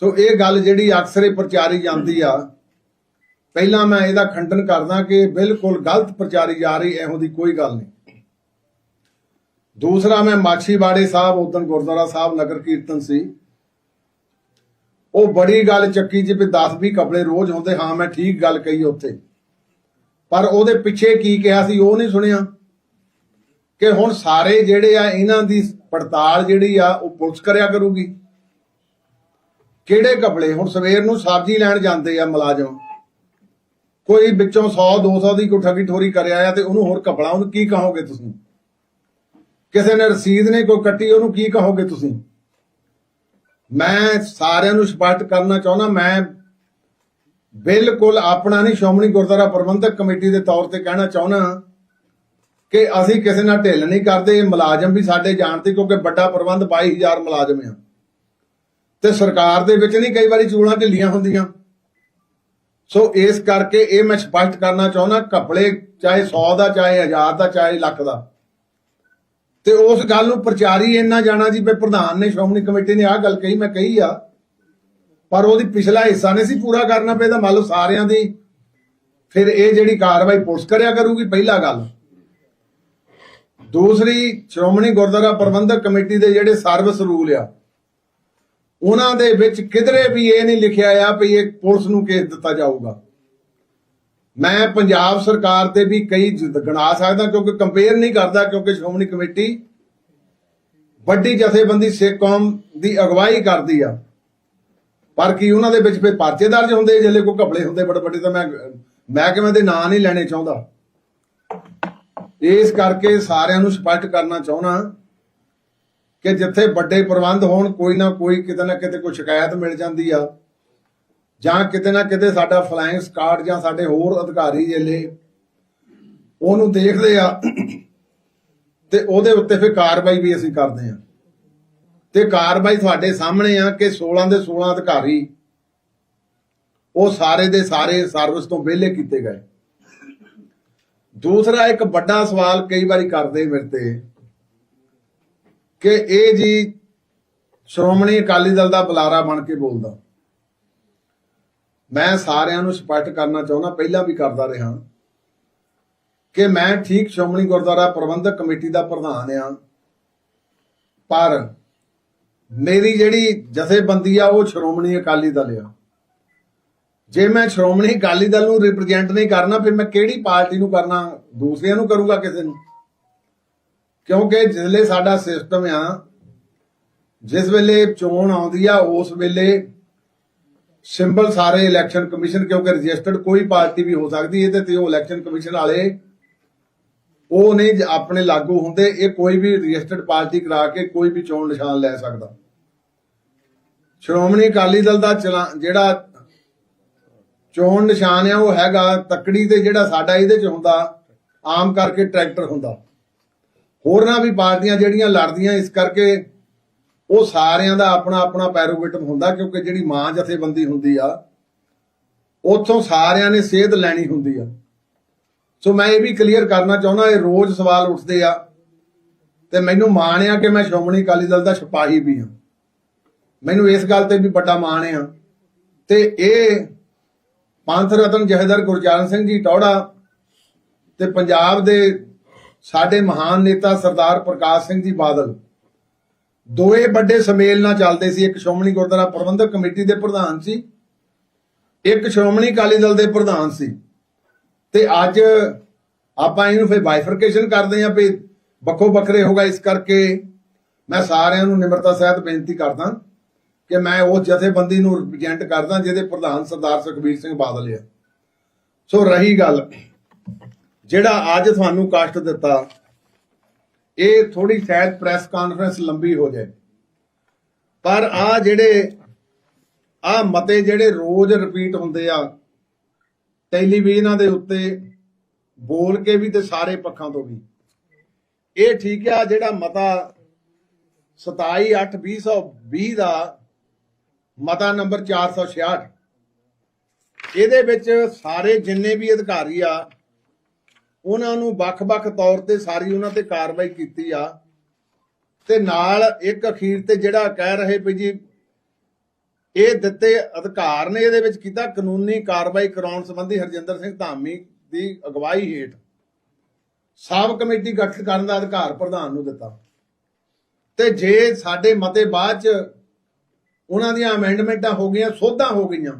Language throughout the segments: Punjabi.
ਸੋ ਇਹ ਗੱਲ ਜਿਹੜੀ ਅਕਸਰ ਪ੍ਰਚਾਰੀ ਜਾਂਦੀ ਆ, ਪਹਿਲਾਂ ਮੈਂ ਇਹਦਾ ਖੰਡਨ ਕਰਦਾ ਕਿ ਬਿਲਕੁਲ ਗਲਤ ਪ੍ਰਚਾਰੀ ਜਾ ਰਹੀ, ਇਹੋ ਦੀ ਕੋਈ ਗੱਲ ਨਹੀਂ। ਦੂਸਰਾ, ਮੈਂ ਮਾਛੀਵਾੜੇ ਸਾਹਿਬ ਉਦੋਂ ਗੁਰਦੁਆਰਾ ਸਾਹਿਬ ਨਗਰ ਕੀਰਤਨ ਸੀ। ਉਹ ਬੜੀ ਗੱਲ ਚੱਕੀ ਜੀ ਵੀ 10 20 ਕਪੜੇ ਰੋਜ਼ ਹੁੰਦੇ, ਹਾਂ, ਮੈਂ ਠੀਕ ਗੱਲ ਕਹੀ ਉੱਥੇ। ਪਰ ਉਹਦੇ ਪਿੱਛੇ ਕੀ ਕਿਹਾ ਸੀ, ਉਹ ਨਹੀਂ ਸੁਣਿਆ। ਕਿ ਹੁਣ ਸਾਰੇ ਜਿਹੜੇ ਆ, ਇਹਨਾਂ ਦੀ ਪੜਤਾਲ ਜਿਹੜੀ ਆ, ਉਹ ਪੁਲਿਸ ਕਰਿਆ ਕਰੂਗੀ। ਕਿਹੜੇ ਕਪੜੇ ਹੁਣ ਸਵੇਰ ਨੂੰ ਸਬਜ਼ੀ ਲੈਣ ਜਾਂਦੇ ਆ ਮੁਲਾਜ਼ਮ। ਕੋਈ ਵਿੱਚੋਂ 100 200 ਦੀ ਕੋਈ ਠੱਗੀ ਠੋਰੀ ਕਰਿਆ ਆ ਤੇ ਉਹਨੂੰ ਹੋਰ ਕਪੜਾ ਉਹਨੂੰ ਕੀ ਕਹੋਗੇ ਤੁਸੀਂ? ਕਿਸੇ ਨੇ ਰਸੀਦ ਨੇ ਕੋਈ ਕੱਟੀ, ਉਹਨੂੰ ਕੀ ਕਹੋਗੇ ਤੁਸੀਂ? ਮੈਂ ਸਾਰਿਆਂ ਨੂੰ ਸਪਸ਼ਟ ਕਰਨਾ ਚਾਹੁੰਦਾ, ਮੈਂ ਬਿਲਕੁਲ ਆਪਣਾ ਨਹੀਂ, ਸ਼੍ਰੋਮਣੀ ਗੁਰਦੁਆਰਾ ਪ੍ਰਬੰਧਕ ਕਮੇਟੀ ਦੇ ਤੌਰ ਤੇ ਕਹਿਣਾ ਚਾਹੁੰਦਾ ਕਿ ਅਸੀਂ ਕਿਸੇ ਨਾਲ ਢਿੱਲ ਨਹੀਂ ਕਰਦੇ ਮੁਲਾਜ਼ਮ ਵੀ ਸਾਡੇ ਜਾਣ ਤੇ, ਕਿਉਂਕਿ ਵੱਡਾ ਪ੍ਰਬੰਧ 22000 ਮੁਲਾਜ਼ਮ ਆ। ਤੇ ਸਰਕਾਰ ਦੇ ਵਿੱਚ ਨਹੀਂ ਕਈ ਵਾਰੀ ਚੂਲਾਂ ਢਿੱਲੀਆਂ ਹੁੰਦੀਆਂ। ਸੋ ਇਸ ਕਰਕੇ ਇਹ ਮੈਂ ਸਪਸ਼ਟ ਕਰਨਾ ਚਾਹੁੰਦਾ ਕਪੜੇ ਚਾਹੇ 100 ਦਾ, ਚਾਹੇ 1000 ਦਾ, ਚਾਹੇ ਲੱਖ ਦਾ। ਤੇ ਉਸ ਗੱਲ ਨੂੰ ਪ੍ਰਚਾਰੀ ਇੰਨਾ ਜਾਣਾ ਜੀ ਵੀ ਪ੍ਰਧਾਨ ਨੇ, ਸ਼੍ਰੋਮਣੀ ਕਮੇਟੀ ਨੇ ਆਹ ਗੱਲ ਕਹੀ, ਮੈਂ ਕਹੀ ਆ। ਪਰ ਉਹਦੀ ਪਿਛਲਾ ਹਿੱਸਾ ਨਹੀਂ ਸੀ ਪੂਰਾ ਕਰਨਾ ਪੈਦਾ, ਮੰਨ ਲਓ ਸਾਰਿਆਂ ਦੀ। ਫਿਰ ਇਹ ਜਿਹੜੀ ਕਾਰਵਾਈ ਪੁਲਿਸ ਕਰਿਆ ਕਰੂਗੀ, ਪਹਿਲਾ ਗੱਲ। ਦੂਸਰੀ, ਸ਼੍ਰੋਮਣੀ ਗੁਰਦੁਆਰਾ ਪ੍ਰਬੰਧਕ ਕਮੇਟੀ ਦੇ ਜਿਹੜੇ ਸਰਵਿਸ ਰੂਲ ਆ ਉਹਨਾਂ ਦੇ ਵਿੱਚ ਕਿਧਰੇ ਵੀ ਇਹ ਨਹੀਂ ਲਿਖਿਆ ਆ ਵੀ ਇਹ ਪੁਲਿਸ ਨੂੰ ਕੇਸ ਦਿੱਤਾ ਜਾਊਗਾ। ਮੈਂ ਪੰਜਾਬ ਸਰਕਾਰ ਤੇ ਵੀ ਕਈ ਗਣਾ ਸਕਦਾ ਕਿਉਂਕਿ ਕੰਪੇਅਰ ਨਹੀਂ ਕਰਦਾ ਕਿਉਂਕਿ ਸ਼੍ਰੋਮਣੀ ਕਮੇਟੀ ਵੱਡੀ ਜਥੇਬੰਦੀ ਸਿੱਖ ਕੌਮ ਦੀ ਅਗਵਾਈ ਕਰਦੀ ਆ। ਪਰ ਕੀ ਉਹਨਾਂ ਦੇ ਵਿੱਚ ਫਿਰ ਪਰਚੇ ਦਰਜ ਹੁੰਦੇ ਜਿਹੜੇ ਕੋਈ ਘਪਲੇ ਹੁੰਦੇ ਬੜੇ ਵੱਡੇ ਤਾਂ ਮੈਂ ਮੈਂ ਕਿਵੇਂ ਦੇ ਨਾਂ ਨਹੀਂ ਲੈਣੇ ਚਾਹੁੰਦਾ। ਇਸ ਕਰਕੇ ਸਾਰਿਆਂ ਨੂੰ ਸਪਸ਼ਟ ਕਰਨਾ ਚਾਹੁੰਦਾ ਕਿ ਜਿੱਥੇ ਵੱਡੇ ਪ੍ਰਬੰਧ ਹੋਣ, ਕੋਈ ਨਾ ਕੋਈ ਕਿਤੇ ਨਾ ਕਿਤੇ ਕੋਈ ਸ਼ਿਕਾਇਤ ਮਿਲ ਜਾਂਦੀ ਆ। ਜਾਂ ਕਿਤੇ ਨਾ ਕਿਤੇ ਸਾਡਾ ਫਲਾਈਂਗ ਸਕਾਡ ਜਾਂ ਸਾਡੇ ਹੋਰ ਅਧਿਕਾਰੀ ਜਿਹੜੇ ਉਹਨੂੰ ਦੇਖਦੇ ਆ ਤੇ ਉਹਦੇ ਉੱਤੇ ਫਿਰ ਕਾਰਵਾਈ ਵੀ ਅਸੀਂ ਕਰਦੇ ਆ। ਤੇ ਕਾਰਵਾਈ ਤੁਹਾਡੇ ਸਾਹਮਣੇ ਆ ਕਿ 16 ਦੇ 16 ਅਧਿਕਾਰੀ ਉਹ ਸਾਰੇ ਦੇ ਸਾਰੇ ਸਰਵਿਸ ਤੋਂ ਵਿਹਲੇ ਕੀਤੇ ਗਏ। ਦੂਸਰਾ ਇੱਕ ਵੱਡਾ ਸਵਾਲ ਕਈ ਵਾਰੀ ਕਰਦੇ ਮੇਰੇ ਤੇ। ਕਿ ਇਹ ਜੀ ਸ਼੍ਰੋਮਣੀ ਅਕਾਲੀ ਦਲ ਦਾ ਬੁਲਾਰਾ ਬਣ ਕੇ ਬੋਲਦਾ। ਮੈਂ ਸਾਰਿਆਂ ਨੂੰ ਸਪਸ਼ਟ ਕਰਨਾ ਚਾਹੁੰਦਾ, ਪਹਿਲਾਂ ਵੀ ਕਰਦਾ ਰਿਹਾ। ਕਿ ਮੈਂ ਠੀਕ ਸ਼੍ਰੋਮਣੀ ਗੁਰਦੁਆਰਾ ਪ੍ਰਬੰਧਕ ਕਮੇਟੀ ਦਾ ਪ੍ਰਧਾਨ ਆ। ਪਰ ਮੇਰੀ ਜਿਹੜੀ ਜਥੇਬੰਦੀ ਆ, ਉਹ ਸ਼੍ਰੋਮਣੀ ਅਕਾਲੀ ਦਲ ਆ। ਜੇ ਮੈਂ ਸ਼੍ਰੋਮਣੀ ਅਕਾਲੀ ਦਲ ਨੂੰ ਰਿਪਰੈਜ਼ੈਂਟ ਨਹੀਂ ਕਰਨਾ, ਫਿਰ ਮੈਂ ਕਿਹੜੀ ਪਾਰਟੀ ਨੂੰ ਕਰਨਾ? ਦੂਸਰਿਆਂ ਨੂੰ ਕਰੂੰਗਾ ਕਿਸੇ ਨੂੰ? ਕਿਉਂਕਿ ਜਿਸਲੇ ਸਾਡਾ ਸਿਸਟਮ ਆ, ਜਿਸ ਵੇਲੇ ਚੋਣ ਆਉਂਦੀ ਆ, ਉਸ ਵੇਲੇ ਸਿੰਬਲ ਸਾਰੇ ਇਲੈਕਸ਼ਨ ਕਮਿਸ਼ਨ, ਕਿਉਂਕਿ ਰਜਿਸਟਰਡ ਕੋਈ ਪਾਰਟੀ ਵੀ ਹੋ ਸਕਦੀ ਹੈ ਤੇ ਉਹ ਇਲੈਕਸ਼ਨ ਕਮਿਸ਼ਨ ਵਾਲੇ, ਉਹ ਨਹੀਂ ਆਪਣੇ ਲਾਗੂ ਹੁੰਦੇ, ਇਹ ਕੋਈ ਵੀ ਰਜਿਸਟਰਡ ਪਾਰਟੀ ਕਰਾ ਕੇ ਕੋਈ ਵੀ ਚੋਣ ਨਿਸ਼ਾਨ ਲੈ ਸਕਦਾ। ਸ਼੍ਰੋਮਣੀ ਅਕਾਲੀ ਦਲ ਦਾ ਚਲਾ- ਜਿਹੜਾ ਚੋਣ ਨਿਸ਼ਾਨ ਆ, ਉਹ ਹੈਗਾ ਤਕੜੀ ਤੇ ਜਿਹੜਾ ਸਾਡਾ ਇਹਦੇ ਚ ਹੁੰਦਾ, ਆਮ ਕਰਕੇ ਟਰੈਕਟਰ ਹੁੰਦਾ। ਹੋਰਨਾਂ ਵੀ ਪਾਰਟੀਆਂ ਜਿਹੜੀਆਂ ਲੜਦੀਆਂ, ਇਸ ਕਰਕੇ ਉਹ ਸਾਰਿਆਂ ਦਾ ਆਪਣਾ ਆਪਣਾ ਪੈਰੋਗੇਟਮ ਹੁੰਦਾ, ਕਿਉਂਕਿ ਜਿਹੜੀ ਮਾਂ ਜਥੇਬੰਦੀ ਹੁੰਦੀ ਆ, ਉੱਥੋਂ ਸਾਰਿਆਂ ਨੇ ਸੇਧ ਲੈਣੀ ਹੁੰਦੀ ਆ। ਸੋ ਮੈਂ ਇਹ ਵੀ ਕਲੀਅਰ ਕਰਨਾ ਚਾਹੁੰਦਾ, ਇਹ ਰੋਜ਼ ਸਵਾਲ ਉੱਠਦੇ ਆ, ਤੇ ਮੈਨੂੰ ਮਾਣ ਆ ਕਿ ਮੈਂ ਸ਼੍ਰੋਮਣੀ ਅਕਾਲੀ ਦਲ ਦਾ ਸਿਪਾਹੀ ਵੀ ਹਾਂ। ਮੈਨੂੰ ਇਸ ਗੱਲ ਤੇ ਵੀ ਵੱਡਾ ਮਾਣ ਆ। ਤੇ ਇਹ ਪੰਥ ਰਤਨ ਜਹੇਦਾਰ ਗੁਰਚਰਨ ਸਿੰਘ ਜੀ ਟੌੜਾ ਤੇ ਪੰਜਾਬ ਦੇ ਸਾਡੇ ਮਹਾਨ ਨੇਤਾ ਸਰਦਾਰ ਪ੍ਰਕਾਸ਼ ਸਿੰਘ ਜੀ ਬਾਦਲ ਦੋਏ ਵੱਡੇ ਸਮੇਲ ਨਾਲ ਚੱਲਦੇ ਸੀ। ਇੱਕ ਸ਼੍ਰੋਮਣੀ ਗੁਰਦੁਆਰਾ ਪ੍ਰਬੰਧਕ ਕਮੇਟੀ ਦੇ ਪ੍ਰਧਾਨ ਸੀ, ਇੱਕ ਸ਼੍ਰੋਮਣੀ ਅਕਾਲੀ ਦਲ ਦੇ ਪ੍ਰਧਾਨ ਸੀ। ਤੇ ਅੱਜ ਆਪਾਂ ਇਹਨੂੰ ਫਿਰ ਬਾਈਫਰਕੇਸ਼ਨ ਕਰਦੇ ਆਂ ਵੀ ਵੱਖੋ ਵੱਖਰੇ ਹੋਗਾ ਇਸ ਕਰਕੇ ਮੈਂ ਸਾਰਿਆਂ ਨੂੰ ਨਿਮਰਤਾ ਸਹਿਤ ਬੇਨਤੀ ਕਰਦਾ ਕਿ ਮੈਂ ਉਸ ਜਥੇਬੰਦੀ ਨੂੰ ਰਿਪਰੈਜ਼ੈਂਟ ਕਰਦਾ ਜਿਹਦੇ ਪ੍ਰਧਾਨ ਸਰਦਾਰ ਸੁਖਬੀਰ ਸਿੰਘ ਬਾਦਲ ਆ। ਸੋ ਰਹੀ ਗੱਲ ਜਿਹੜਾ ਅੱਜ ਤੁਹਾਨੂੰ ਕਸ਼ਟ ਦਿੱਤਾ, ਇਹ ਥੋੜੀ ਸ਼ਾਇਦ ਪ੍ਰੈਸ ਕਾਨਫਰੰਸ ਲੰਬੀ ਹੋ ਜਾਏ। ਪਰ ਆ ਜਿਹੜੇ ਆ ਮਤੇ ਜਿਹੜੇ ਰੋਜ਼ ਰਿਪੀਟ ਹੁੰਦੇ ਆ ਟੈਲੀਵਿਜ਼ਨਾਂ ਦੇ ਉੱਤੇ ਬੋਲ ਕੇ ਵੀ ਤੇ ਸਾਰੇ ਪੱਖਾਂ ਤੋਂ ਵੀ। ਇਹ ਠੀਕ ਆ, ਜਿਹੜਾ ਮਤਾ 27 8 2020 ਦਾ ਮਤਾ ਨੰਬਰ 466 ਇਹਦੇ ਵਿੱਚ ਸਾਰੇ ਜਿੰਨੇ ਵੀ ਅਧਿਕਾਰੀ ਆ ਉਹਨਾਂ ਨੂੰ ਵੱਖ-ਵੱਖ ਤੌਰ ਤੇ ਸਾਰੀ ਉਹਨਾਂ ਤੇ ਕਾਰਵਾਈ ਕੀਤੀ ਆ। ਤੇ ਨਾਲ ਇੱਕ ਅਖੀਰ ਤੇ ਜਿਹੜਾ ਕਹਿ ਰਹੇ ਵੀ ਜੀ, ਇਹ ਦਿੱਤੇ ਅਧਿਕਾਰ ਨੇ, ਇਹਦੇ ਵਿੱਚ ਕੀਤਾ ਕਾਨੂੰਨੀ ਕਾਰਵਾਈ ਕਰਾਉਣ ਸੰਬੰਧੀ ਹਰਜਿੰਦਰ ਸਿੰਘ ਧਾਮੀ ਦੀ ਅਗਵਾਈ ਹੇਠ ਸਬ ਕਮੇਟੀ ਗਠਿਤ ਕਰਨ ਦਾ ਅਧਿਕਾਰ ਪ੍ਰਧਾਨ ਨੂੰ ਦਿੱਤਾ। ਤੇ ਜੇ ਸਾਡੇ ਮਤੇ ਬਾਅਦ ਚ ਉਹਨਾਂ ਦੀਆਂ ਅਮੈਂਡਮੈਂਟਾਂ ਹੋ ਗਈਆਂ, ਸੋਧਾਂ ਹੋ ਗਈਆਂ,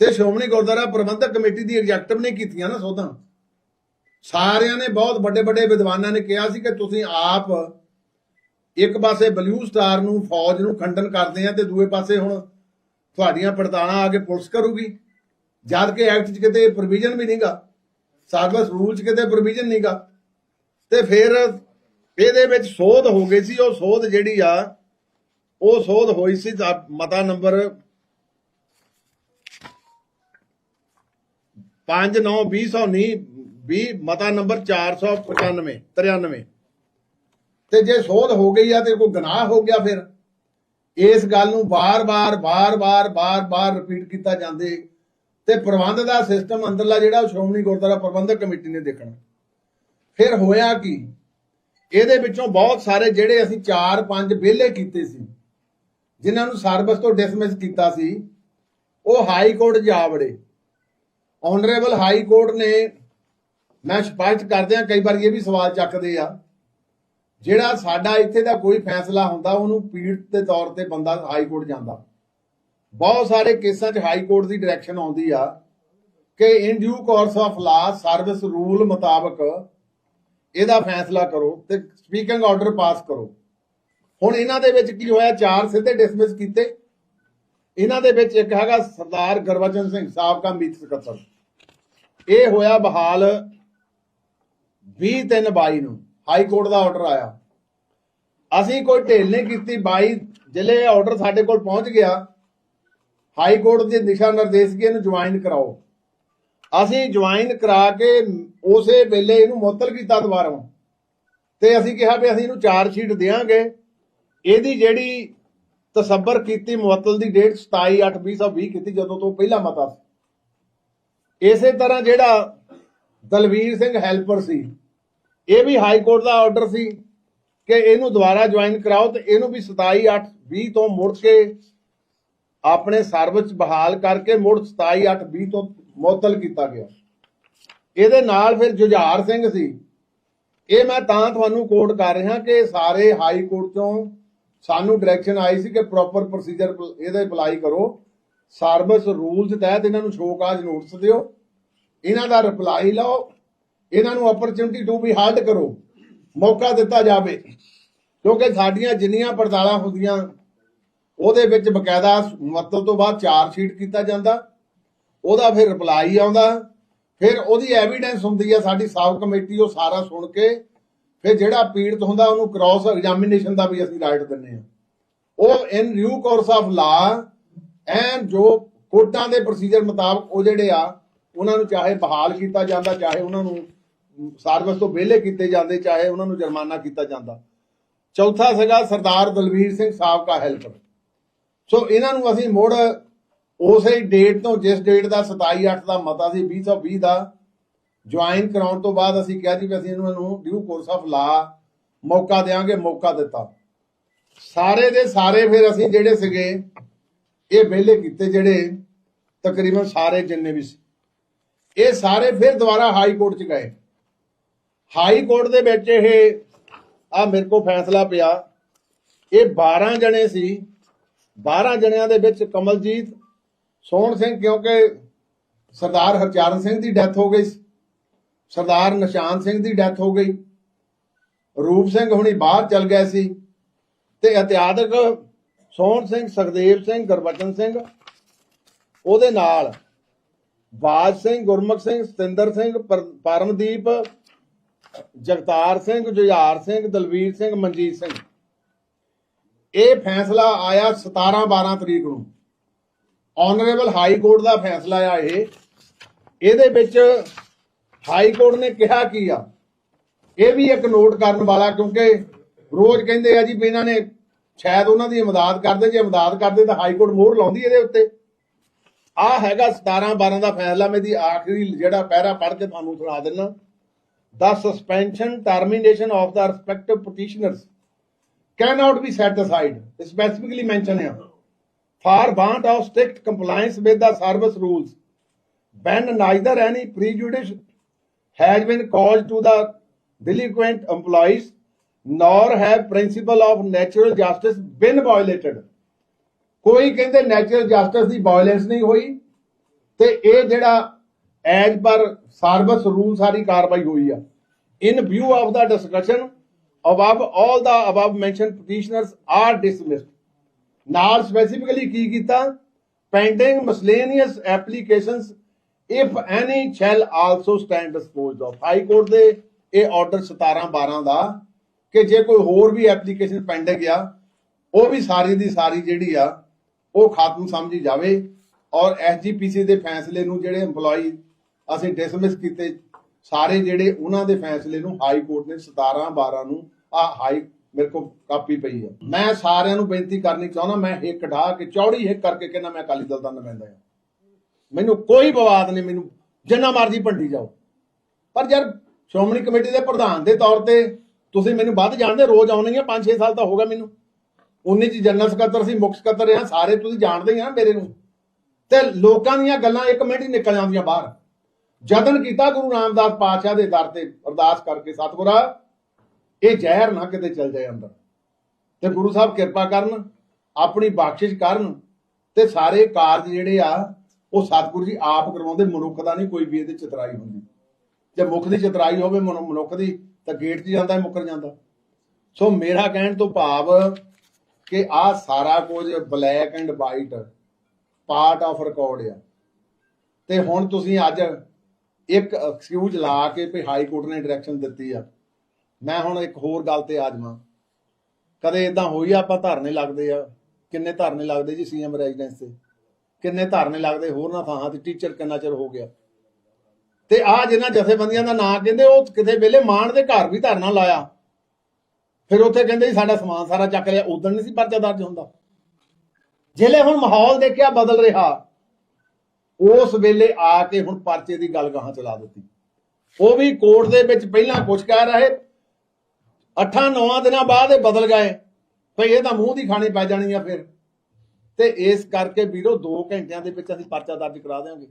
ਤੇ ਸ਼੍ਰੋਮਣੀ ਗੁਰਦੁਆਰਾ ਪ੍ਰਬੰਧਕ ਕਮੇਟੀ ਦੀ ਐਗਜ਼ੈਕਟਿਵ ਨੇ ਕੀਤੀਆਂ ਨਾ ਸੋਧਾਂ ਸਾਰਿਆਂ ਨੇ ਬਹੁਤ ਵੱਡੇ ਵੱਡੇ ਵਿਦਵਾਨਾਂ ਨੇ ਕਿਹਾ ਸੀ ਕਿ ਤੁਸੀਂ ਆਪ ਇੱਕ ਪਾਸੇ ਬਲੂ ਸਟਾਰ ਨੂੰ, ਫੌਜ ਨੂੰ ਖੰਡਨ ਕਰਦੇ ਆ ਤੇ ਦੂਏ ਪਾਸੇ ਹੁਣ ਤੁਹਾਡੀਆਂ ਪੜਤਾਲਾਂ ਆ ਕੇ ਪੁਲਿਸ ਕਰੂਗੀ। ਜਦ ਕਿ ਐਕਟ 'ਚ ਕਿਤੇ ਪ੍ਰੋਵੀਜ਼ਨ ਵੀ ਨਹੀਂਗਾ। ਸਰਵਿਸ ਰੂਲ 'ਚ ਕਿਤੇ ਪ੍ਰੋਵੀਜ਼ਨ ਨਹੀਂਗਾ। ਤੇ ਫਿਰ ਇਹਦੇ ਵਿੱਚ ਸੋਧ ਹੋ ਗਈ ਸੀ, ਉਹ ਸੋਧ ਜਿਹੜੀ ਆ, ਉਹ ਸੋਧ ਹੋਈ ਸੀ ਮਤਾ ਨੰਬਰ 5 9 2019 ਵੀ ਮਤਾ ਨੰਬਰ 495 93 ਤੇ ਜੇ ਸੋਧ ਹੋ ਗਈ ਆ ਤੇ ਕੋਈ ਗੁਨਾਹ ਹੋ ਗਿਆ ਫਿਰ? ਇਸ ਗੱਲ ਨੂੰ ਬਾਰ-ਬਾਰ ਬਾਰ-ਬਾਰ ਬਾਰ-ਬਾਰ ਰਿਪੀਟ ਕੀਤਾ ਜਾਂਦੇ। ਤੇ ਪ੍ਰਬੰਧ ਦਾ ਸਿਸਟਮ ਅੰਦਰਲਾ ਜਿਹੜਾ ਉਹ ਸ਼੍ਰੋਮਣੀ ਗੁਰਦੁਆਰਾ ਪ੍ਰਬੰਧਕ ਕਮੇਟੀ ਨੇ ਦੇਖਣਾ। ਫਿਰ ਹੋਇਆ ਕੀ? ਇਹਦੇ ਵਿੱਚੋਂ ਬਹੁਤ ਸਾਰੇ ਜਿਹੜੇ ਅਸੀਂ 4-5 ਵਿਹਲੇ ਕੀਤੇ ਸੀ, ਜਿਨ੍ਹਾਂ ਨੂੰ ਸਰਵਿਸ ਤੋਂ ਡਿਸਮਿਸ ਕੀਤਾ ਸੀ, ਉਹ ਹਾਈ ਕੋਰਟ ਜਾ ਵੜੇ। ਆਨਰੇਬਲ ਹਾਈ ਕੋਰਟ ਨੇ ਮੈਂ ਸਪਸ਼ਟ ਕਰਦਿਆਂ ਕਈ ਵਾਰ ਇਹ ਵੀ ਸਵਾਲ ਚੱਕਦੇ ਆ। ਜਿਹੜਾ ਸਾਡਾ ਇੱਥੇ ਦਾ ਕੋਈ ਫੈਸਲਾ ਹੁੰਦਾ, ਉਹਨੂੰ ਪੀੜ ਦੇ ਤੌਰ ਤੇ ਬੰਦਾ ਹਾਈ ਕੋਰਟ ਜਾਂਦਾ। ਬਹੁਤ ਸਾਰੇ ਕੇਸਾਂ 'ਚ ਹਾਈ ਕੋਰਟ ਦੀ ਡਾਇਰੈਕਸ਼ਨ ਆਉਂਦੀ ਆ ਕਿ in due course of law service rule ਮੁਤਾਬਕ ਇਹਦਾ ਫੈਸਲਾ ਕਰੋ ਤੇ ਸਪੀਕਿੰਗ ਆਰਡਰ ਪਾਸ ਕਰੋ। ਹੁਣ ਇਹਨਾਂ ਦੇ ਵਿੱਚ ਕੀ ਹੋਇਆ? ਚਾਰ ਸਿੱਧੇ ਡਿਸਮਿਸ ਕੀਤੇ। ਇਹਨਾਂ ਦੇ ਵਿੱਚ ਇੱਕ ਹੈਗਾ ਸਰਦਾਰ ਗੁਰਬਚਨ ਸਿੰਘ, ਸਾਬਕਾ ਮੀਤ ਸਕੱਤਰ। ਇਹ ਹੋਇਆ ਬਹਾਲ 23/22 ਨੂੰ ਹਾਈ ਕੋਰਟ ਦਾ ਆਰਡਰ ਆਇਆ। ਅਸੀਂ ਕੋਈ ਢਿੱਲ ਨਹੀਂ ਕੀਤੀ 22 ਜ਼ਿਲ੍ਹੇ ਆਰਡਰ ਸਾਡੇ ਕੋਲ ਪਹੁੰਚ ਗਿਆ, ਹਾਈ ਕੋਰਟ ਦੇ ਦਿਸ਼ਾ ਨਿਰਦੇਸ਼ ਕਿ ਇਹਨੂੰ ਜੁਆਇਨ ਕਰਾਓ। ਅਸੀਂ ਜੁਆਇਨ ਕਰਾ ਕੇ ਉਸੇ ਵੇਲੇ ਇਹਨੂੰ ਮੁਅੱਤਲ ਕੀਤਾ ਦੁਬਾਰਾ। ਤੇ ਅਸੀਂ ਕਿਹਾ ਵੀ ਅਸੀਂ ਇਹਨੂੰ ਚਾਰ ਸ਼ੀਟ ਦੇਵਾਂਗੇ ਇਹਦੀ ਜਿਹੜੀ ਤਸੱਬਰ ਕੀਤੀ ਮੁਅੱਤਲ ਦੀ ਡੇਟ 27/8/2020 ਕੀਤੀ ਜਦੋਂ ਤੋਂ ਪਹਿਲਾ ਮਤਾ ਸੀ। ਇਸੇ ਤਰ੍ਹਾਂ ਜਿਹੜਾ ਦਲਵੀਰ ਸਿੰਘ ਹੈਲਪਰ ਸੀ। ਇਹ ਵੀ ਹਾਈ ਕੋਰਟ ਦਾ ਆਰਡਰ ਸੀ ਕਿ ਇਹਨੂੰ ਦੁਬਾਰਾ ਜੁਆਇਨ ਕਰਾਓ ਤੇ ਇਹਨੂੰ ਵੀ 27/8/20 ਤੋਂ ਮੁੜ ਕੇ ਆਪਣੇ ਸਰਵਿਸ ਬਹਾਲ ਕਰਕੇ ਮੁੜ 27/8/20 ਤੋਂ ਮੁਅੱਤਲ ਕੀਤਾ ਗਿਆ। ਇਹਦੇ ਨਾਲ ਫਿਰ ਜੁਝਾਰ ਸਿੰਘ ਸੀ। ਇਹ ਮੈਂ ਤਾਂ ਤੁਹਾਨੂੰ ਕੋਟ ਕਰ ਰਿਹਾ ਕਿ ਸਾਰੇ ਹਾਈ ਕੋਰਟ ਤੋਂ ਸਾਨੂੰ ਡਾਇਰੈਕਸ਼ਨ ਆਈ ਸੀ ਕਿ ਪ੍ਰੋਪਰ ਪ੍ਰੋਸੀਜਰ ਇਹਦਾ ਅਪਲਾਈ ਕਰੋ। ਸਰਵਿਸ ਰੂਲਸ ਤਹਿਤ ਇਹਨਾਂ ਨੂੰ ਸ਼ੋਕਾਜ ਨੋਟਿਸ ਦਿਓ। ਇਹਨਾਂ ਦਾ ਰਿਪਲਾਈ ਲਓ, ਇਹਨਾਂ ਨੂੰ ਓਪਰਚੁਨਿਟੀ ਟੂ ਬੀ ਹਾਲਡ ਕਰੋ, ਮੌਕਾ ਦਿੱਤਾ ਜਾਵੇ। ਕਿਉਂਕਿ ਸਾਡੀਆਂ ਜਿੰਨੀਆਂ ਪੜਤਾਲਾਂ ਹੁੰਦੀਆਂ, ਉਹਦੇ ਵਿੱਚ ਬਕਾਇਦਾ ਮੁਅੱਤਲ ਤੋਂ ਬਾਅਦ ਚਾਰ ਸ਼ੀਟ ਕੀਤਾ ਜਾਂਦਾ। ਉਹਦਾ ਫਿਰ ਰਿਪਲਾਈ ਆਉਂਦਾ, ਫਿਰ ਉਹਦੀ ਐਵੀਡੈਂਸ ਹੁੰਦੀ ਆ ਸਾਡੀ ਸਾਬ ਕਮੇਟੀ, ਉਹ ਸਾਰਾ ਸੁਣ ਕੇ, ਫਿਰ ਜਿਹੜਾ ਪੀੜਤ ਹੁੰਦਾ, ਉਹਨੂੰ ਕ੍ਰਾਸ ਐਗਜ਼ਾਮੀਨੇਸ਼ਨ ਦਾ ਵੀ ਅਸੀਂ ਰਾਈਟ ਦਿੰਨੇ ਆ ਉਹ in due course of law and ਜੋ ਕੋਰਟਾਂ ਦੇ ਪ੍ਰੋਸੀਜਰ ਮੁਤਾਬਕ ਉਹ ਜਿਹੜੇ ਆ ਉਹਨਾਂ ਨੂੰ ਚਾਹੇ ਬਹਾਲ ਕੀਤਾ ਜਾਂਦਾ, ਚਾਹੇ ਉਹਨਾਂ ਨੂੰ ਸਰਵਿਸ ਤੋਂ ਵਿਹਲੇ ਕੀਤੇ ਜਾਂਦੇ, ਚਾਹੇ ਉਹਨਾਂ ਨੂੰ ਜੁਰਮਾਨਾ ਕੀਤਾ ਜਾਂਦਾ। ਚੌਥਾ ਸੀਗਾ ਸਰਦਾਰ ਦਲਵੀਰ ਸਿੰਘ ਸਾਬਕਾ ਹੈਲਪਰ। ਸੋ ਇਹਨਾਂ ਨੂੰ ਅਸੀਂ ਮੁੜ ਉਸੇ ਡੇਟ ਤੋਂ, ਜਿਸ ਡੇਟ ਦਾ 27/8 ਦਾ ਮਤਾ ਸੀ 2020 ਦਾ ਜੁਆਇਨ ਕਰਾਉਣ ਤੋਂ ਬਾਅਦ ਅਸੀਂ ਕਿਹਾ ਜੀ ਵੀ ਅਸੀਂ ਇਹਨਾਂ ਨੂੰ ਡਿਊ ਕੋਰਸ ਆਫ ਲਾ ਮੌਕਾ ਦੇਾਂਗੇ ਮੌਕਾ ਦਿੱਤਾ। ਸਾਰੇ ਦੇ ਸਾਰੇ ਫਿਰ ਅਸੀਂ ਜਿਹੜੇ ਸੀਗੇ, ਇਹ ਵਿਹਲੇ ਕੀਤੇ ਜਿਹੜੇ ਤਕਰੀਬਨ ਸਾਰੇ ਜਿੰਨੇ ਵੀ ਸੀ। ਇਹ ਸਾਰੇ ਫਿਰ ਦੁਬਾਰਾ ਹਾਈ ਕੋਰਟ ਚ ਗਏ। ਹਾਈ ਕੋਰਟ ਦੇ ਵਿੱਚ ਇਹ ਆ ਮੇਰੇ ਕੋਲ ਫੈਸਲਾ ਪਿਆ। ਇਹ 12 ਜਣੇ ਸੀ। 12 ਜਣਿਆਂ ਦੇ ਵਿੱਚ ਕਮਲਜੀਤ, ਸੋਹਣ ਸਿੰਘ ਕਿਉਂਕਿ ਸਰਦਾਰ ਹਰਚਰਨ ਸਿੰਘ ਦੀ ਡੈਥ ਹੋ ਗਈ ਸੀ। ਸਰਦਾਰ ਨਿਸ਼ਾਨ ਸਿੰਘ ਦੀ ਡੈਥ ਹੋ ਗਈ। ਰੂਪ ਸਿੰਘ ਹੁਣੀ ਬਾਹਰ ਚਲ ਗਏ ਸੀ। ਤੇ ਇਤਿਹਾਦਕ ਸੋਹਣ ਸਿੰਘ, ਸੁਖਦੇਵ ਸਿੰਘ, ਗੁਰਬਚਨ ਸਿੰਘ, ਉਹਦੇ ਨਾਲ ਬਾਜ ਸਿੰਘ, ਗੁਰਮੁਖ ਸਿੰਘ, ਸਤਿੰਦਰ ਸਿੰਘ ਪਰਮਦੀਪ, ਜਗਤਾਰ ਸਿੰਘ, ਜੁਝਾਰ ਸਿੰਘ, ਦਲਵੀਰ ਸਿੰਘ, ਮਨਜੀਤ ਸਿੰਘ। ਇਹ ਫੈਸਲਾ ਆਇਆ 17 12 ਤਰੀਕ ਨੂੰ। ਆਨਰੇਬਲ ਹਾਈ ਕੋਰਟ ਦਾ ਫੈਸਲਾ ਆ ਇਹ। ਇਹਦੇ ਵਿੱਚ ਹਾਈ ਕੋਰਟ ਨੇ ਕਿਹਾ ਕੀ ਆ? ਇਹ ਵੀ ਇੱਕ ਨੋਟ ਕਰਨ ਵਾਲਾ, ਕਿਉਂਕਿ ਰੋਜ਼ ਕਹਿੰਦੇ ਆ ਜੀ ਵੀ ਇਹਨਾਂ ਨੇ ਸ਼ਾਇਦ ਉਹਨਾਂ ਦੀ ਇਮਦਾਦ ਕਰਦੇ ਜੇ ਇਮਦਾਦ ਕਰਦੇ ਤਾਂ ਹਾਈ ਕੋਰਟ ਮੋਹਰ ਲਾਉਂਦੀ ਇਹਦੇ ਉੱਤੇ। ਆ ਹੈਗਾ 17 12 ਦਾ ਫੈਸਲਾ ਮੈਂ ਦੀ ਆਖਰੀ ਜਿਹੜਾ ਪੈਰਾ ਪੜ੍ਹ ਕੇ ਤੁਹਾਨੂੰ ਸੁਣਾ ਦਿੰਦਾ the suspension termination of the respective petitioners cannot be set aside specifically mention here for want of strict compliance with the service rules when neither any prejudice has been caused to the delinquent employees nor have principle of natural justice been violated ਕੋਈ ਕਹਿੰਦੇ ਨੈਚੁਰਲ ਜਸਟਿਸ ਦੀ ਵਾਇਲੈਂਸ ਨਹੀਂ ਹੋਈ ਤੇ ਇਹ ਜਿਹੜਾ ਐਜ ਪਰ ਸਰਵਿਸ ਰੂਲ ਸਾਰੀ ਕਾਰਵਾਈ ਹੋਈ ਆ। In view of the discussion above all the above mentioned petitioners are dismissed. ਨਾਲ ਸਪੈਸੀਫਿਕਲੀ ਕੀ ਕੀਤਾ? Pending miscellaneous applications, if any, shall also stand disposed of. High court ਦੇ ਇਹ ਆਰਡਰ 17 12 ਦਾ ਕਿ ਜੇ ਕੋਈ ਹੋਰ ਵੀ ਐਪਲੀਕੇਸ਼ਨ ਪੈਂਡਿੰਗ ਆ, ਉਹ ਵੀ ਸਾਰੀ ਦੀ ਸਾਰੀ ਜਿਹੜੀ ਆ ਉਹ ਖਾਤਮ ਸਮਝੀ ਜਾਵੇ ਔਰ ਐਸਜੀਪੀਸੀ ਦੇ ਫੈਸਲੇ ਨੂੰ ਜਿਹੜੇ EMPLOYE ਅਸੀਂ ਡਿਸਮਿਸ ਕੀਤੇ, ਸਾਰੇ ਜਿਹੜੇ ਉਹਨਾਂ ਦੇ ਫੈਸਲੇ ਨੂੰ ਹਾਈ ਕੋਰਟ ਨੇ 17 12 ਨੂੰ ਆ ਹਾਈ ਮੇਰੇ ਕੋਲ ਕਾਪੀ ਪਈ ਆ ਮੈਂ ਸਾਰਿਆਂ ਨੂੰ ਬੇਨਤੀ ਕਰਨੀ ਚਾਹੁੰਦਾ, ਮੈਂ ਹਿੱਕ ਢਾ ਕੇ, ਚੌੜੀ ਹਿੱਕ ਕਰਕੇ ਕਹਿੰਦਾ ਮੈਂ ਅਕਾਲੀ ਦਲ ਦਾ ਨੁਮਾਇੰਦਾ ਆ ਮੈਨੂੰ ਕੋਈ ਵਿਵਾਦ ਨਹੀਂ, ਮੈਨੂੰ ਜਿੰਨਾ ਮਰਜ਼ੀ ਭੰਡੀ ਜਾਓ। ਪਰ ਯਾਰ ਸ਼੍ਰੋਮਣੀ ਕਮੇਟੀ ਦੇ ਪ੍ਰਧਾਨ ਦੇ ਤੌਰ ਤੇ ਤੁਸੀਂ ਮੈਨੂੰ ਵੱਧ ਜਾਣਦੇ, ਰੋਜ਼ ਆਉਣੇ ਹੀ ਆ 5-6 ਸਾਲ ਤਾਂ ਹੋ ਗਿਆ ਮੈਨੂੰ। 19 ਚ ਜਨਰਲ ਸਕੱਤਰ ਸੀ, ਮੁੱਖ ਸਕੱਤਰ ਰਿਹਾ, ਸਾਰੇ ਤੁਸੀਂ ਜਾਣਦੇ ਹੀ ਆ ਮੇਰੇ ਨੂੰ। ਤੇ ਲੋਕਾਂ ਦੀਆਂ ਗੱਲਾਂ ਇੱਕ ਮਿੰਟ ਹੀ ਨਿਕਲ ਜਾਂਦੀਆਂ ਬਾਹਰ। ਜਤਨ ਕੀਤਾ ਗੁਰੂ ਰਾਮਦਾਸ ਪਾਤਸ਼ਾਹ ਦੇ ਦਰ ਤੇ, ਅਰਦਾਸ ਕਰਕੇ, ਸਤਿਗੁਰਾ, ਇਹ ਜ਼ਹਿਰ ਨਾ ਕਿਤੇ ਚਲ ਜਾਏ ਅੰਦਰ। ਤੇ ਗੁਰੂ ਸਾਹਿਬ ਕਿਰਪਾ ਕਰਨ, ਆਪਣੀ ਬਖਸ਼ਿਸ਼ ਕਰਨ, ਤੇ ਸਾਰੇ ਕਾਰਜ ਜਿਹੜੇ ਆ, ਉਹ ਸਤਿਗੁਰੂ ਜੀ ਆਪ ਕਰਵਾਉਂਦੇ, ਮਨੁੱਖ ਦਾ ਨਹੀਂ, ਕੋਈ ਵੀ ਇਹਦੇ ਚਤਰਾਈ ਹੁੰਦੀ। ਜੇ ਮੁੱਖ ਦੀ ਚਤਰਾਈ ਹੋਵੇ ਮਨੁੱਖ ਦੀ, ਤਾਂ ਗੇਟ 'ਚ ਜਾਂਦਾ, ਮੁੱਕਰ ਜਾਂਦਾ। ਸੋ ਮੇਰਾ ਕਹਿਣ ਤੋਂ ਭਾਵ ਕਿ ਆ ਸਾਰਾ ਕੁਝ black and white part of record ਆ। ਤੇ ਹੁਣ ਤੁਸੀਂ ਅੱਜ ਇੱਕ ਐਕਸਕਿਊਜ਼ ਲਾ ਕੇ ਵੀ ਹਾਈ ਕੋਰਟ ਨੇ ਡਾਇਰੈਕਸ਼ਨ ਦਿੱਤੀ ਆ। ਮੈਂ ਹੁਣ ਇੱਕ ਹੋਰ ਗੱਲ ਤੇ ਆ ਜਾਵਾਂ। ਕਦੇ ਇਦਾਂ ਹੋਈ ਆਪਾਂ ਧਰਨੇ ਲੱਗਦੇ ਆ। ਕਿੰਨੇ ਧਰਨੇ ਲੱਗਦੇ ਜੀ ਸੀਐਮ ਰੈਜ਼ੀਡੈਂਸ ਤੇ? ਕਿੰਨੇ ਧਰਨੇ ਲੱਗਦੇ ਹੋਰ ਨਾ ਥਾਂ ਤੇ ਟੀਚਰ ਕਿੰਨਾ ਚਿਰ ਹੋ ਗਿਆ? ਤੇ ਆ ਜਿਨ੍ਹਾਂ ਜਥੇਬੰਦੀਆਂ ਦਾ ਨਾਂ ਕਹਿੰਦੇ, ਉਹ ਕਿਤੇ ਵੇਲੇ ਮਾਨ ਦੇ ਘਰ ਵੀ ਧਰਨਾ ਲਾਇਆ। ਫਿਰ ਉੱਥੇ ਕਹਿੰਦੇ ਸਾਡਾ ਸਮਾਨ ਸਾਰਾ ਚੱਕ ਲਿਆ। ਉਦੋਂ ਨਹੀਂ ਸੀ ਪਰਚਾ ਦਰਜ ਹੁੰਦਾ। ਜਿਹੜੇ ਹੁਣ ਮਾਹੌਲ ਦੇਖਿਆ, ਬਦਲ ਰਿਹਾ, ਉਸ ਵੇਲੇ ਆ ਕੇ ਹੁਣ ਪਰਚੇ ਦੀ ਗੱਲ ਗਾਹਾਂ ਚਲਾ ਦਿੱਤੀ। ਉਹ ਵੀ ਕੋਰਟ ਦੇ ਵਿੱਚ ਪਹਿਲਾਂ ਕੁਝ ਕਹਿ ਰਹੇ 8-9 ਦਿਨਾਂ ਬਾਅਦ ਇਹ ਬਦਲ ਗਏ। ਭਈ ਇਹ ਤਾਂ ਮੂੰਹ ਦੀ ਖਾਣੀ ਪੈ ਜਾਣੀ ਆ ਫਿਰ। ਤੇ ਇਸ ਕਰਕੇ ਵੀਰੋ 2 ਘੰਟਿਆਂ ਦੇ ਵਿੱਚ ਅਸੀਂ ਪਰਚਾ ਦਰਜ ਕਰਾ ਦਿਆਂਗੇ।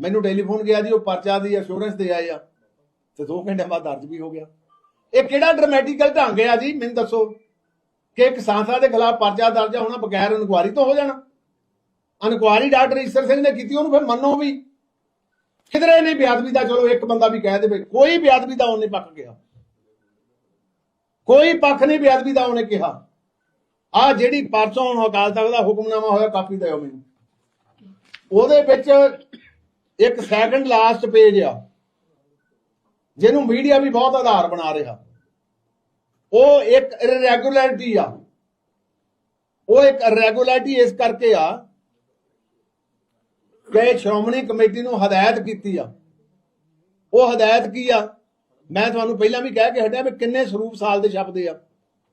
ਮੈਨੂੰ ਟੈਲੀਫੋਨ ਗਿਆ ਜੀ, ਉਹ ਪਰਚਾ ਦੀ ਅਸ਼ੋਰੈਂਸ ਦੇ ਆਏ ਆ। ਤੇ 2 ਘੰਟਿਆਂ ਬਾਅਦ ਦਰਜ ਵੀ ਹੋ ਗਿਆ। ਇਹ ਕਿਹੜਾ ਡਰਾਮੈਟਿਕਲ ਢੰਗ ਆ ਜੀ? ਮੈਨੂੰ ਦੱਸੋ। ਕਿ ਇੱਕ ਸੰਸਥਾ ਦੇ ਖਿਲਾਫ ਪਰਚਾ ਦਰਜ ਹੋਣਾ ਬਗੈਰ ਇਨਕੁਆਰੀ ਤੋਂ ਹੋ ਜਾਣਾ। ਇਨਕੁਆਰੀ ਡਾਕਟਰ ਈਸ਼ਰ ਸਿੰਘ ਨੇ ਕੀਤੀ, ਉਹਨੂੰ ਫਿਰ ਮੰਨੋ ਵੀ। ਕਿਧਰੇ ਨਹੀਂ ਬੇਅਦਬੀ ਦਾ, ਚਲੋ ਇੱਕ ਬੰਦਾ ਵੀ ਕਹਿ ਦੇਵੇ। ਕੋਈ ਬੇਅਦਬੀ ਦਾ ਉਹਨੇ ਪੱਕ ਗਿਆ ਕੋਈ ਪੱਖ ਨਹੀਂ ਬੇਅਦਬੀ ਦਾ ਉਹਨੇ ਕਿਹਾ। ਆ ਜਿਹੜੀ ਪਰਸੋਂ ਹੁਣ ਅਕਾਲ ਤਖਤ ਦਾ ਹੁਕਮਨਾਮਾ ਹੋਇਆ, ਕਾਪੀ ਦਿਓ ਮੈਨੂੰ। ਉਹਦੇ ਵਿੱਚ ਇੱਕ ਸੈਕੰਡ ਲਾਸਟ ਪੇਜ ਆ। ਜਿਹਨੂੰ ਮੀਡੀਆ ਵੀ ਬਹੁਤ ਆਧਾਰ ਬਣਾ ਰਿਹਾ। ਉਹ ਇੱਕ ਇਰੈਗੂਲਰਿਟੀ ਆ। ਉਹ ਇੱਕ ਇਰੈਗੂਲਰਿਟੀ ਇਸ ਕਰਕੇ ਆ ਕਿ ਸ਼੍ਰੋਮਣੀ ਕਮੇਟੀ ਨੂੰ ਹਦਾਇਤ ਕੀਤੀ ਆ। ਉਹ ਹਦਾਇਤ ਕੀ ਆ? ਮੈਂ ਤੁਹਾਨੂੰ ਪਹਿਲਾਂ ਵੀ ਕਹਿ ਕੇ ਹਟਿਆ ਵੀ ਕਿੰਨੇ ਸਰੂਪ ਸਾਲ ਦੇ ਛਪਦੇ ਆ।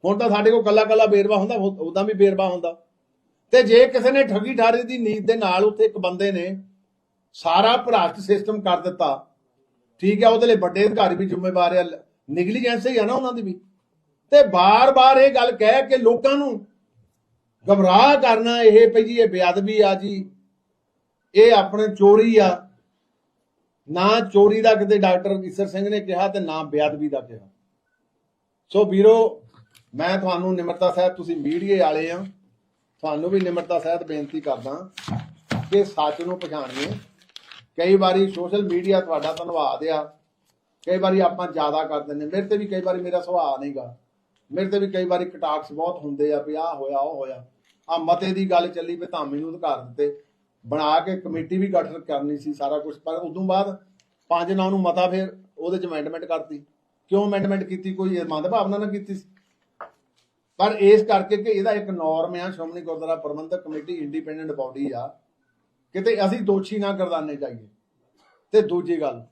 ਹੁਣ ਤਾਂ ਸਾਡੇ ਕੋਲ ਕੱਲਾ ਕੱਲਾ ਬੇਰਵਾ ਹੁੰਦਾ ਉਦਾਂ ਵੀ ਬੇਰਵਾ ਹੁੰਦਾ। ਤੇ ਜੇ ਕਿਸੇ ਨੇ ਠੱਗੀ ਠਾਰੀ ਦੀ ਨੀਤ ਦੇ ਨਾਲ ਉੱਥੇ ਇੱਕ ਬੰਦੇ ਨੇ ਸਾਰਾ ਭ੍ਰਸ਼ਟ ਸਿਸਟਮ ਕਰ ਦਿੱਤਾ ਠੀਕ ਹੈ, ਉਹਦੇ ਲਈ ਵੱਡੇ ਅਧਿਕਾਰੀ ਵੀ ਜ਼ਿੰਮੇਵਾਰ ਆ ਨਿਗਲੀਜੈਂਸ ਹੀ ਆ ਨਾ ਉਹਨਾਂ ਦੀ ਵੀ। ਤੇ ਬਾਰ-ਬਾਰ ਇਹ ਗੱਲ ਕਹਿ ਕੇ ਲੋਕਾਂ ਨੂੰ ਗਮਰਾਹ ਕਰਨਾ, ਇਹ ਭਈ ਜੀ, ਇਹ ਬੇਅਦਬੀ ਆ ਜੀ। ਇਹ ਆਪਣੇ ਚੋਰੀ ਆ। ਨਾ ਚੋਰੀ ਦਾ ਕਿਤੇ ਡਾਕਟਰ ਈਸਰ ਸਿੰਘ ਨੇ ਕਿਹਾ ਤੇ ਨਾ ਬੇਅਦਬੀ ਦਾ ਕਿਹਾ। ਸੋ ਵੀਰੋ, ਮੈਂ ਤੁਹਾਨੂੰ ਨਿਮਰਤਾ ਸਾਹਿਬ, ਤੁਸੀਂ ਮੀਡੀਏ ਵਾਲੇ ਆ। ਤੁਹਾਨੂੰ ਵੀ ਨਿਮਰਤਾ ਸਾਹਿਬ ਬੇਨਤੀ ਕਰਦਾ ਕਿ ਸੱਚ ਨੂੰ ਪਛਾਣੀਏ। ਕਈ ਵਾਰੀ ਸੋਸ਼ਲ ਮੀਡੀਆ ਤੁਹਾਡਾ ਧੰਨਵਾਦ ਆ ਕਈ ਵਾਰੀ ਆਪਾਂ ਜ਼ਿਆਦਾ ਕਰ ਦਿੰਦੇ ਮੇਰੇ ਤੇ ਵੀ ਕਈ ਵਾਰੀ ਮੇਰਾ ਸੁਭਾਅ ਨਹੀਂਗਾ। ਮੇਰੇ ਤੇ ਵੀ ਕਈ ਵਾਰੀ ਕਟਾਕਸ ਬਹੁਤ ਹੁੰਦੇ ਆ ਵੀ ਆਹ ਹੋਇਆ, ਉਹ ਹੋਇਆ। ਆ ਮਤੇ ਦੀ ਗੱਲ ਚੱਲੀ ਵੀ ਧਾਮੀ ਨੂੰ ਅਧਿਕਾਰ ਦਿੱਤੇ। ਬਣਾ ਕੇ ਕਮੇਟੀ ਵੀ ਗਠਨ ਕਰਨੀ ਸੀ ਸਾਰਾ ਕੁਝ ਪਰ ਉਦੋਂ ਬਾਅਦ ਪੰਜ ਨਾਂ ਨੂੰ ਮਤਾ ਫਿਰ ਉਹਦੇ ਚ ਅਮੈਂਡਮੈਂਟ ਕਰਤੀ। ਕਿਉਂ ਅਮੈਂਡਮੈਂਟ ਕੀਤੀ? ਕੋਈ ਮੰਦ ਭਾਵਨਾ ਨਾਲ ਕੀਤੀ ਸੀ। ਪਰ ਇਸ ਕਰਕੇ ਕਿ ਇਹਦਾ ਇੱਕ ਨਾਰਮ ਆ, Shiromani Gurdwara Prabandhak committee independent body ਆ। ਕਿਤੇ ਅਸੀਂ ਦੋਸ਼ੀ ਨਾ ਗਰਦਾਨੇ ਜਾਈਏ। ਤੇ ਦੂਜੀ ਗੱਲ,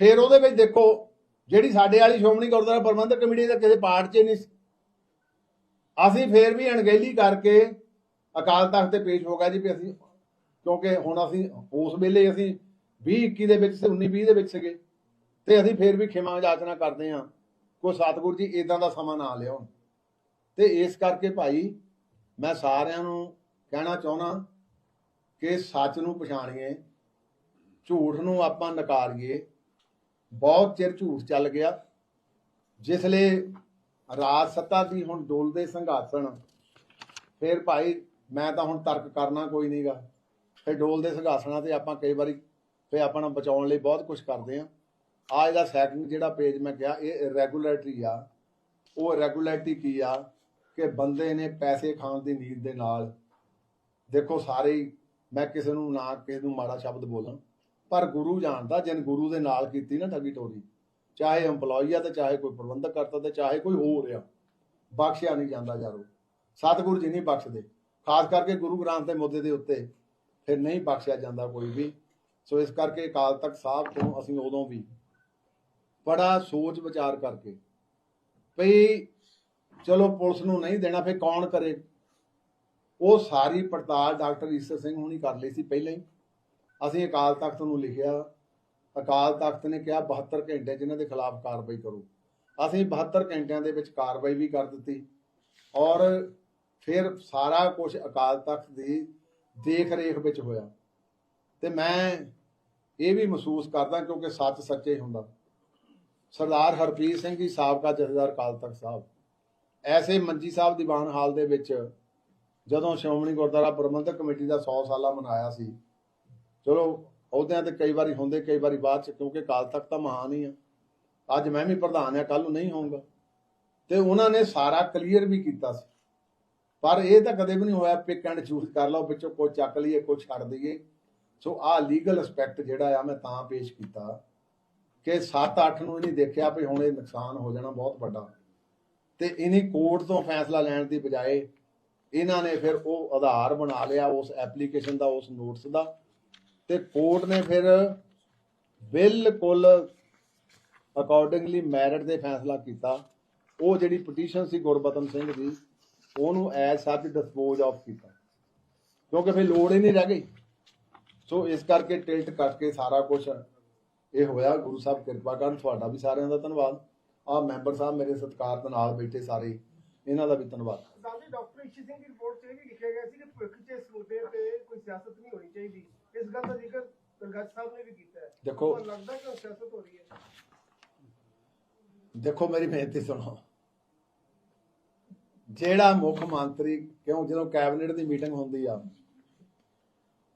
ਫਿਰ ਉਹਦੇ ਵਿੱਚ ਦੇਖੋ, ਜਿਹੜੀ ਸਾਡੇ ਵਾਲੀ ਸ਼੍ਰੋਮਣੀ ਗੁਰਦੁਆਰਾ ਪ੍ਰਬੰਧਕ ਕਮੇਟੀ ਦਾ ਕਿਸੇ ਪਾਰਟ 'ਚ ਨਹੀਂ ਸੀ। ਅਸੀਂ ਫੇਰ ਵੀ ਅਣਗਹਿਲੀ ਕਰਕੇ ਅਕਾਲ ਤਖਤ ਤੇ ਪੇਸ਼ ਹੋ ਗਿਆ ਜੀ ਵੀ ਅਸੀਂ, ਕਿਉਂਕਿ ਹੁਣ ਅਸੀਂ ਉਸ ਵੇਲੇ ਅਸੀਂ 20 21 ਦੇ ਵਿੱਚ ਤੇ 19 20 ਦੇ ਵਿੱਚ ਸੀਗੇ। ਤੇ ਅਸੀਂ ਫੇਰ ਵੀ ਖਿਮਾ ਜਾਚਨਾ ਕਰਦੇ ਹਾਂ ਕੋ ਸਤਿਗੁਰੂ ਜੀ ਇਦਾਂ ਦਾ ਸਮਾਂ ਨਾ ਲਿਆਉਣ। ਤੇ ਇਸ ਕਰਕੇ ਭਾਈ, ਮੈਂ ਸਾਰਿਆਂ ਨੂੰ ਕਹਿਣਾ ਚਾਹੁੰਦਾ ਕਿ ਸੱਚ ਨੂੰ ਪਛਾਣੀਏ, ਝੂਠ ਨੂੰ ਆਪਾਂ ਨਕਾਰੀਏ। ਬਹੁਤ ਚਿਰ ਝੂਠ ਚੱਲ ਗਿਆ। ਜਿਸ ਲਈ ਰਾਜ ਸੱਤਾ ਦੀ ਹੁਣ ਡੋਲਦੇ ਸੰਘਾਸਣ, ਫਿਰ ਭਾਈ ਮੈਂ ਤਾਂ ਹੁਣ ਤਰਕ ਕਰਨਾ ਕੋਈ ਨਹੀਂਗਾ ਫਿਰ ਡੋਲਦੇ ਸੰਘਾਸਣਾਂ ਤੇ ਆਪਾਂ ਕਈ ਵਾਰੀ ਫਿਰ ਆਪਣਾ ਬਚਾਉਣ ਲਈ ਬਹੁਤ ਕੁਝ ਕਰਦੇ ਆ। ਆ ਇਹਦਾ ਸੈਕਿੰਡ ਜਿਹੜਾ ਪੇਜ ਮੈਂ ਕਿਹਾ, ਇਹ ਰੈਗੂਲੇਟਰੀ ਆ। ਉਹ ਰੈਗੂਲੇਟਰੀ ਕੀ ਆ? ਕਿ ਬੰਦੇ ਨੇ ਪੈਸੇ ਖਾਣ ਦੀ ਨੀਤ ਦੇ ਨਾਲ ਦੇਖੋ ਸਾਰੇ ਮੈਂ ਕਿਸੇ ਨੂੰ ਨਾ ਕਿਸੇ ਨੂੰ ਮਾੜਾ ਸ਼ਬਦ ਬੋਲਾਂ ਪਰ ਗੁਰੂ ਜਾਣਦਾ, ਜਿਨ ਗੁਰੂ ਦੇ ਨਾਲ ਕੀਤੀ ਨਾ ਠੱਗੀ ਟੋਰੀ ਚਾਹੇ EMPLOYE ਆ ਤੇ ਚਾਹੇ ਕੋਈ ਪ੍ਰਬੰਧਕ ਕਰਤਾ ਤੇ ਚਾਹੇ ਕੋਈ ਹੋਰ ਆ, ਬਖਸ਼ਿਆ ਨਹੀਂ ਜਾਂਦਾ ਯਾਰੋ ਸਤਿਗੁਰੂ ਜੀ ਨਹੀਂ ਬਖਸ਼ਦੇ। ਖਾਸ ਕਰਕੇ ਗੁਰੂ ਗ੍ਰੰਥ ਦੇ ਮੁੱਦੇ ਦੇ ਉੱਤੇ ਫਿਰ ਨਹੀਂ ਬਖਸ਼ਿਆ ਜਾਂਦਾ ਕੋਈ ਵੀ। ਸੋ ਇਸ ਕਰਕੇ ਅਕਾਲ ਤਖਤ ਸਾਹਿਬ ਤੋਂ ਅਸੀਂ ਉਦੋਂ ਵੀ ਬੜਾ ਸੋਚ ਵਿਚਾਰ ਕਰਕੇ, ਭਈ ਚਲੋ ਪੁਲਿਸ ਨੂੰ ਨਹੀਂ ਦੇਣਾ, ਫਿਰ ਕੌਣ ਕਰੇ? ਉਹ ਸਾਰੀ ਪੜਤਾਲ ਡਾਕਟਰ ਈਸਰ ਸਿੰਘ ਹੁਣੀ ਕਰ ਲਈ ਸੀ ਪਹਿਲਾਂ ਹੀ। ਅਸੀਂ ਅਕਾਲ ਤਖਤ ਨੂੰ ਲਿਖਿਆ। ਅਕਾਲ ਤਖਤ ਨੇ ਕਿਹਾ 72 ਘੰਟੇ ਜਿਨ੍ਹਾਂ ਦੇ ਖਿਲਾਫ ਕਾਰਵਾਈ ਕਰੋ। ਅਸੀਂ 72 ਘੰਟਿਆਂ ਦੇ ਵਿੱਚ ਕਾਰਵਾਈ ਵੀ ਕਰ ਦਿੱਤੀ। ਔਰ ਫਿਰ ਸਾਰਾ ਕੁਝ ਅਕਾਲ ਤਖਤ ਦੀ ਦੇਖ ਰੇਖ ਵਿੱਚ ਹੋਇਆ। ਤੇ ਮੈਂ ਇਹ ਵੀ ਮਹਿਸੂਸ ਕਰਦਾ ਕਿਉਂਕਿ ਸੱਚ ਸੱਚੇ ਹੁੰਦਾ। ਸਰਦਾਰ ਹਰਪ੍ਰੀਤ ਸਿੰਘ ਜੀ ਸਾਬਕਾ ਜਥੇਦਾਰ ਅਕਾਲ ਤਖਤ ਸਾਹਿਬ। ਐਸੇ ਮੰਜੀ ਸਾਹਿਬ ਦੀਵਾਨ ਹਾਲ ਦੇ ਵਿੱਚ ਜਦੋਂ ਸ਼੍ਰੋਮਣੀ ਗੁਰਦੁਆਰਾ ਪ੍ਰਬੰਧਕ ਕਮੇਟੀ ਦਾ 100 ਸਾਲਾ ਮਨਾਇਆ ਸੀ, ਚਲੋ ਅਹੁਦਿਆਂ ਤੇ ਕਈ ਵਾਰੀ ਹੁੰਦੇ, ਕਈ ਵਾਰੀ ਬਾਅਦ ਚ, ਕਿਉਂਕਿ ਅਕਾਲ ਤੱਕ ਤਾਂ ਮਹਾਨ ਹੀ ਆ। ਅੱਜ ਮੈਂ ਵੀ ਪ੍ਰਧਾਨ ਆ ਕੱਲ ਨੂੰ ਨਹੀਂ ਹੋਊਂਗਾ। ਤੇ ਉਹਨਾਂ ਨੇ ਸਾਰਾ ਕਲੀਅਰ ਵੀ ਕੀਤਾ ਸੀ। ਪਰ ਇਹ ਤਾਂ ਕਦੇ ਵੀ ਨਹੀਂ ਹੋਇਆ, ਪਿਕ ਐਂਡ ਚੂਜ਼ ਕਰ ਲਓ, ਵਿੱਚੋਂ ਕੋਈ ਚੱਕ ਲਈਏ, ਕੋਈ ਛੱਡ ਦਈਏ। ਸੋ ਆ ਲੀਗਲ ਅਸਪੈਕਟ ਜਿਹੜਾ ਆ, ਮੈਂ ਤਾਂ ਪੇਸ਼ ਕੀਤਾ ਕਿ 7-8 ਨੂੰ ਇਹਨੇ ਦੇਖਿਆ ਵੀ ਹੁਣ ਇਹ ਨੁਕਸਾਨ ਹੋ ਜਾਣਾ ਬਹੁਤ ਵੱਡਾ। ਤੇ ਇਹਨੀ ਕੋਰਟ ਤੋਂ ਫੈਸਲਾ ਲੈਣ ਦੀ ਬਜਾਏ ਇਹਨਾਂ ਨੇ ਫਿਰ ਉਹ ਆਧਾਰ ਬਣਾ ਲਿਆ ਉਸ ਐਪਲੀਕੇਸ਼ਨ ਦਾ, ਉਸ ਨੋਟਸ ਦਾ ਤੇ ਕੋਰਟ ਨੇ ਫਿਰ ਬਿਲਕੁਲ ਅਕੋਰਡਿੰਗਲੀ ਮੈਰਿਟ ਦੇ ਫੈਸਲਾ ਕੀਤਾ। ਉਹ ਜਿਹੜੀ ਪਟੀਸ਼ਨ ਸੀ ਗੁਰਬਤਨ ਸਿੰਘ ਦੀ, ਉਹਨੂੰ ਐਜ਼ ਸੱਚ ਡਿਸਪੋਜ਼ ਆਫ ਕੀਤਾ। ਕਿਉਂਕਿ ਫਿਰ ਲੋੜ ਹੀ ਨਹੀਂ ਰਹਿ ਗਈ। ਸੋ ਇਸ ਕਰਕੇ ਟਿਲਟ ਕੱਟ ਕੇ ਸਾਰਾ ਕੁਝ ਇਹ ਹੋਇਆ। ਗੁਰੂ ਸਾਹਿਬ ਕਿਰਪਾ ਕਰਨ, ਤੁਹਾਡਾ ਵੀ ਸਾਰਿਆਂ ਦਾ ਧੰਨਵਾਦ। ਆ ਮੈਂਬਰ ਸਾਹਿਬ ਮੇਰੇ ਸਤਿਕਾਰ ਦੇ ਨਾਲ ਬੈਠੇ ਸਾਰੇ। ਇਹਨਾਂ ਦਾ ਵੀ ਧੰਨਵਾਦ। ਡਾਕਟਰ ਇਸ਼ੀ ਸਿੰਘ ਦੀ ਰਿਪੋਰਟ 'ਚ ਇਹ ਵੀ ਲਿਖਿਆ ਗਿਆ ਸੀ ਕਿ ਭਵਿੱਖ 'ਚ ਇਸ ਮੁੱਦੇ ਤੇ ਕੋਈ ਸਿਆਸਤ ਨਹੀਂ ਹੋਣੀ ਚਾਹੀਦੀ। ਇਸ ਗੱਲ ਦਾ ਜ਼ਿਕਰ ਗਰਗੱਜ ਸਾਹਿਬ ਨੇ ਵੀ ਕੀਤਾ ਹੈ। ਦੇਖੋ- ਤੁਹਾਨੂੰ ਲੱਗਦਾ ਕਿ ਸਿਆਸਤ ਹੋ ਰਹੀ ਹੈ? ਦੇਖੋ ਮੇਰੀ ਬੇਨਤੀ ਸੁਣੋ। ਜਿਹੜਾ ਮੁੱਖ ਮੰਤਰੀ ਕਿਉਂ ਜਦੋਂ ਕੈਬਨਿਟ ਦੀ ਮੀਟਿੰਗ ਹੁੰਦੀ ਆ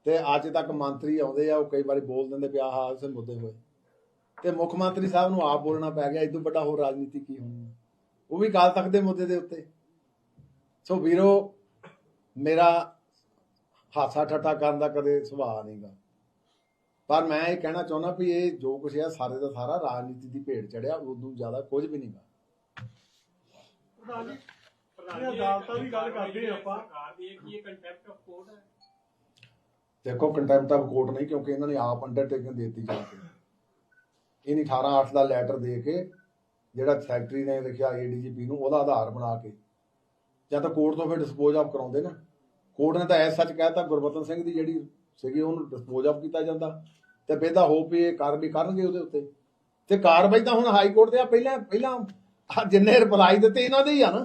ਤੇ ਅੱਜ ਤੱਕ ਮੰਤਰੀ ਆਉਂਦੇ ਆ ਉਹ ਕਈ ਵਾਰੀ ਬੋਲ ਦਿੰਦੇ ਪਿਆ ਆਹ ਉਸੇ ਮੁੱਦੇ ਹੋਏ। ਤੇ ਮੁੱਖ ਮੰਤਰੀ ਸਾਹਿਬ ਨੂੰ ਆਪ ਬੋਲਣਾ ਪੈ ਗਿਆ ਇਦੋਂ ਵੱਡਾ ਹੋਰ ਰਾਜਨੀਤੀ ਕੀ ਹੋਣੀ ਉਹ ਵੀ ਕਾਲ ਤੱਕ ਦੇ ਮੁੱਦੇ ਦੇ ਉੱਤੇ। ਸੋ ਵੀਰੋ ਮੇਰਾ ਹਾਸਾ ਠੱਠਾ ਕਰਨ ਦਾ ਕਦੇ ਸੁਭਾਅ ਨਹੀਂਗਾ। ਪਰ ਮੈਂ ਇਹ ਕਹਿਣਾ ਚਾਹੁੰਦਾ ਵੀ ਇਹ ਜੋ ਕੁਛ ਆ ਸਾਰੇ ਦਾ ਸਾਰਾ ਰਾਜਨੀਤੀ ਦੀ ਭੇਡ ਚੜਿਆ ਉਦੋਂ ਜ਼ਿਆਦਾ ਕੁਝ ਵੀ ਨਹੀਂਗਾ। ਪ੍ਰਧਾਨ ਜੀ ਇਹ ਇਹ ਅਦਾਲਤਾਂ ਦੀ ਗੱਲ ਕਰਦੇ ਹਾਂ ਆਪਾਂ। ਸਰਕਾਰ ਦੀ ਹੈ ਕਿ ਇਹ ਕੰਟੈਂਪਟ ਆਫ ਕੋਰਟ ਹੈ। ਦੇਖੋ ਕੰਟੈਂਪਟ ਆਫ ਕੋਰਟ ਨਹੀਂ ਕਿਉਂਕਿ ਇਹਨਾਂ ਨੇ ਆਪ ਅੰਡਰਟੇਕਿੰਗ ਦੇਤੀ ਜਾ ਕੇ। ਇਹਨੇ 18 8 ਦਾ ਲੈਟਰ ਦੇ ਕੇ ਜਿਹੜਾ ਸੈਕਟਰੀ ਨੇ ਲਿਖਿਆ ਏਡੀਜੀਪੀ ਨੂੰ ਉਹਦਾ ਆਧਾਰ ਬਣਾ ਕੇ। ਜਾਂ ਤਾਂ ਕੋਰਟ ਤੋਂ ਫਿਰ ਡਿਸਪੋਜ਼ ਆਫ ਕਰਾਉਂਦੇ ਨਾ। ਕੋਰਟ ਨੇ ਤਾਂ ਐਸ ਸੱਚ ਕਹਿਤਾ ਗੁਰਬਤਨ ਸਿੰਘ ਦੀ ਜਿਹੜੀ ਸੀਗੀ, ਉਹਨੂੰ ਡਿਸਪੋਜ਼ ਆਫ ਕੀਤਾ ਜਾਂਦਾ। ਤੇ ਬੇਦਾ ਹੋਪ ਵੀ ਇਹ ਕਾਰਵਾਈ ਕਰਨਗੇ ਉਹਦੇ ਉੱਤੇ। ਤੇ ਕਾਰਵਾਈ ਤਾਂ ਹੁਣ ਹਾਈ ਕੋਰਟ ਦੇ ਆ, ਪਹਿਲਾਂ ਪਹਿਲਾਂ ਜਿੰਨੇ ਰਿਪਲਾਈ ਦਿੱਤੇ ਇਹਨਾਂ ਦੇ ਹੀ ਆ ਨਾ।